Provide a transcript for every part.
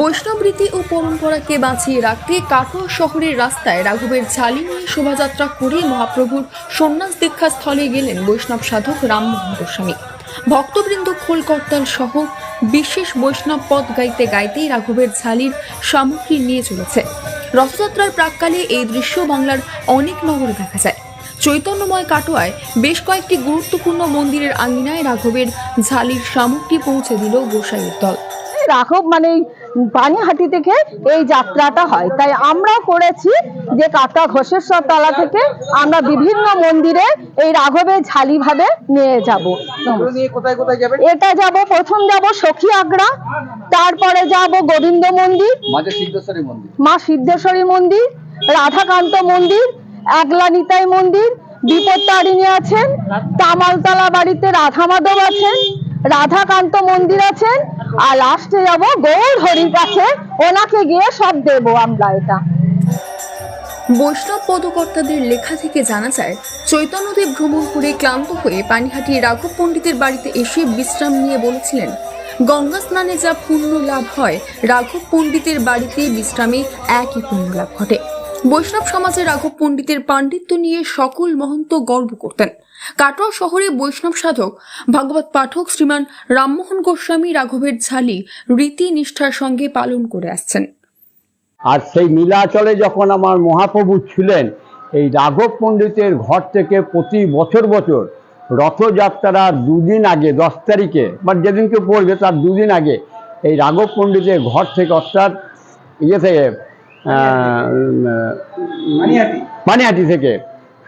বৈষ্ণবরীতি ও পরম্পরাকে বাঁচিয়ে রাখতে কাটোয়া শহরের রাস্তায় রাঘবের ঝালি নিয়ে শোভাযাত্রা করে মহাপ্রভুর সন্ন্যাস দীক্ষা স্থলে গেলেন বৈষ্ণব সাধক রামমোহন গোস্বামী। ভক্তবৃন্দ, খোলকর্তাল সহ বিশেষ বৈষ্ণব পদ গাইতে গাইতেই রাঘবের ঝালির সামগ্রী নিয়ে চলেছে। রথযাত্রার প্রাককালে এই দৃশ্য বাংলার অনেক নগরে দেখা যায়। চৈতন্যময় কাটোয়ায় বেশ কয়েকটি গুরুত্বপূর্ণ মন্দিরের আঙ্গিনায় রাঘবের ঝালির সামগ্রী পৌঁছে দিল গোসাইয়ের দল। রাঘব মানে এই পানিহাটি থেকে এই যাত্রাটা হয়। তাই আমরা করেছি যে কাটা ঘোষেশ্বর তলা থেকে আমরা বিভিন্ন মন্দিরে এই রাঘবের ঝালি ভাবে নিয়ে যাব। এগুলো নিয়ে কোথায় কোথায় যাবেন? এটা যাব প্রথম যাব সখী আগ্রা তারপরে যাব গোবিন্দ মন্দির মাঝে সিদ্ধেশ্বরী মন্দির। মা সিদ্ধেশ্বরী মন্দির রাধাকান্ত মন্দির একলা নিতাই মন্দির, বিপত্তারিণী আছেন, তামালতলা বাড়িতে রাধা মাধব আছেন, রাধাকান্ত মন্দির আছেন, আর লাস্টে যাব গৌর হরির কাছে। ওনাকে গিয়ে সব দেবো আমরা এটা। বৈষ্ণব পদকর্তাদের লেখা থেকে জানা যায়, চৈতন্যদেব ভ্রমণ করে ক্লান্ত হয়ে পানিহাটি রাঘব পণ্ডিতের বাড়িতে এসে বিশ্রাম নিয়ে বলেছিলেন, গঙ্গা স্নানে যা পুণ্য লাভ হয়, রাঘব পণ্ডিতের বাড়িতে বিশ্রামে একই পুণ্য লাভ ঘটে। বৈষ্ণব সমাজে রাঘব পণ্ডিতের পাণ্ডিত্য নিয়ে সকল মহন্ত গর্ব করতেন। কাটোয়া শহরে বৈষ্ণব সাধক, ভাগবত পাঠক শ্রীমান রামমোহন গোস্বামী রাঘবের ঝালি রীতি নিষ্ঠার সঙ্গে পালন করে আসছেন। আর সেই নীলাচলে যখন আমার মহাপ্রভু ছিলেন, এই রাঘব পণ্ডিতের ঘর থেকে প্রতি বছর বছর রথযাত্রার দুদিন আগে, দশ তারিখে, বা যেদিনকে পড়বে তার দুদিন আগে, এই রাঘব পণ্ডিতের ঘর থেকে অর্থাৎ ইয়ে থেকে পানিহাটি থেকে।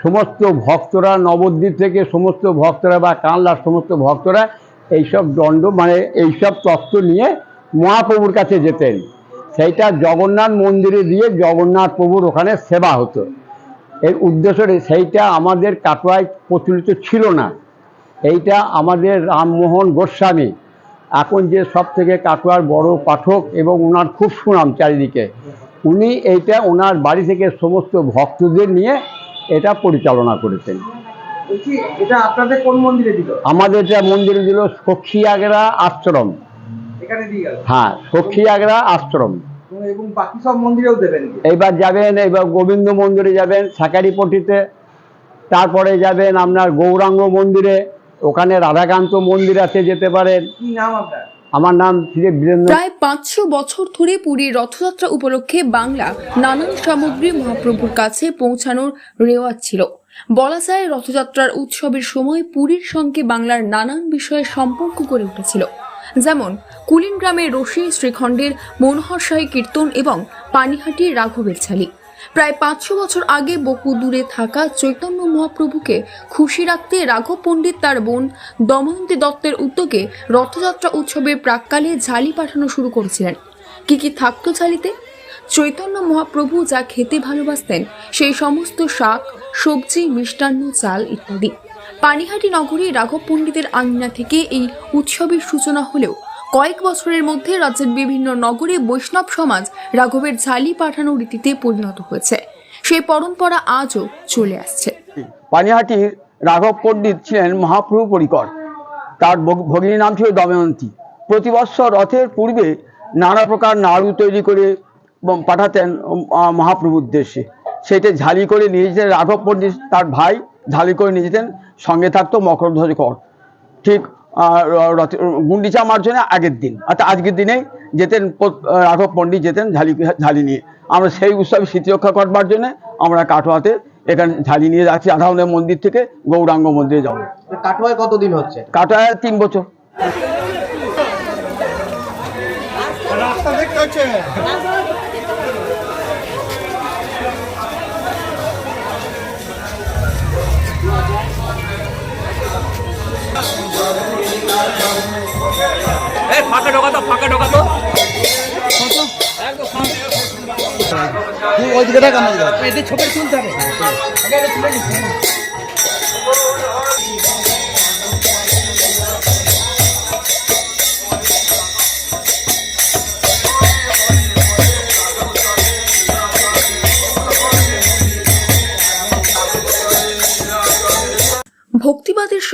সমস্ত ভক্তরা, নবদ্বীপ থেকে সমস্ত ভক্তরা বা কানলার সমস্ত ভক্তরা এইসব দণ্ড মানে এইসব তত্ত্ব নিয়ে মহাপ্রভুর কাছে যেতেন। সেইটা জগন্নাথ মন্দিরে দিয়ে জগন্নাথ প্রভুর ওখানে সেবা হতো। এর উদ্দেশ্য সেইটা আমাদের কাটোয়ায় প্রচলিত ছিল না। এইটা আমাদের রামমোহন গোস্বামী। এখন যে সব থেকে কাটোয়ার বড় পাঠক এবং ওনার খুব সুনাম চারিদিকে। উনি এইটা ওনার বাড়ি থেকে সমস্ত ভক্তদের নিয়ে এটা পরিচালনা করেছেন। এটা আপনাদের কোন মন্দিরে দিল? আমাদের এটা মন্দিরে দিল সখিয়াগরা আশ্রম। হ্যাঁ গেল? হ্যাঁ আশ্রম। এবং বাকি সব মন্দিরেও দেবেন এইবার যাবেন এইবার গোবিন্দ মন্দিরে যাবেন সাকারিপট্টিতে তারপরে যাবেন আপনার গৌরাঙ্গ মন্দিরে ওখানে রাধাকান্ত মন্দির আছে যেতে পারেন। কি নাম আপনার? আমার নাম প্রায় পাঁচশো বছর ধরে পুরীর রথযাত্রা উপলক্ষে বাংলা নানান সামগ্রী মহাপ্রভুর কাছে পৌঁছানোর রেওয়াজ ছিল। বলা যায় রথযাত্রার উৎসবের সময় পুরীর সঙ্গে বাংলার নানান বিষয়ে সম্পর্ক গড়ে উঠেছিল। যেমন কুলিন গ্রামের রশি শ্রীখণ্ডের মনোহরশাহী কীর্তন এবং পানিহাটির রাঘবের ছালি। প্রায় পাঁচশো বছর আগে বহু দূরে থাকা চৈতন্য মহাপ্রভুকে খুশি রাখতে রাঘব পণ্ডিত তার বোন দময়ন্তী দত্তের উদ্যোগে রথযাত্রা উৎসবের প্রাককালে ঝালি পাঠানো শুরু করেছিলেন। কি কি থাকতো ঝালিতে? চৈতন্য মহাপ্রভু যা খেতে ভালোবাসতেন, সেই সমস্ত শাক, সবজি, মিষ্টান্ন, চাল ইত্যাদি। পানিহাটি নগরী রাঘব পণ্ডিতের আঙিনা থেকে এই উৎসবের সূচনা হলেও কয়েক বছরের মধ্যে রাজ্যের বিভিন্ন নগরে বৈষ্ণব সমাজ রাঘবের ঝালি পাঠানোর রীতিতে পরিণত হয়েছে। সেই পরম্পরা আজও চলে আসছে। পানিহাটির রাঘব পণ্ডিত ছিলেন মহাপ্রভু পরিকর। তার ভগ- ভগিনীর নাম ছিল দময়ন্তী। প্রতি বৎসর রথের পূর্বে নানা প্রকার নাড়ু তৈরি করে পাঠাতেন মহাপ্রভুর উদ্দেশ্যে। সেটা ঝালি করে নিয়ে যেতেন রাঘব পণ্ডিত, তার ভাই ঝালি করে নিয়ে যেতেন। সঙ্গে থাকতো মকরধ্বজ কর। ঠিক গুন্ডিচা মার্জনে আগের দিন। অর্থাৎ আজকের দিনেই যেতেন রাঘব পণ্ডিত যেতেন ঝালি ঝালি নিয়ে। আমরা সেই উৎসবে স্মৃতি রক্ষা করবার জন্য আমরা কাটোয়াতে এখানে ঝালি নিয়ে যাচ্ছি রাধারণের মন্দির থেকে গৌরাঙ্গ মন্দিরে যাব। কাটোয়ায় কতদিন হচ্ছে কাটোয়ায় তিন বছর। ভক্তিবাদের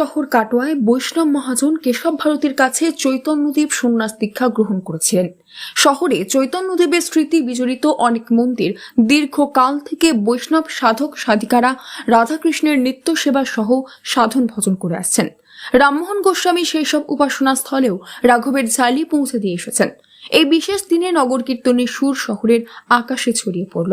শহর কাটোয়ায় বৈষ্ণব মহাজন কেশব ভারতীর কাছে চৈতন্যদেব সন্ন্যাস দীক্ষা গ্রহণ করেছিলেন। শহরে চৈতন্যদেবের স্মৃতি বিজড়িত অনেক মন্দির দীর্ঘকাল থেকে বৈষ্ণব সাধক সাধিকারা রাধাকৃষ্ণের নিত্য সেবা সহ সাধন ভজন করে আসছেন। রামমোহন গোস্বামী সেই সব উপাসনা স্থলেও রাঘবের ঝালি পৌঁছে দিয়ে এসেছেন। এই বিশেষ দিনে নগর কীর্তনের সুর শহরের আকাশে ছড়িয়ে পড়ল।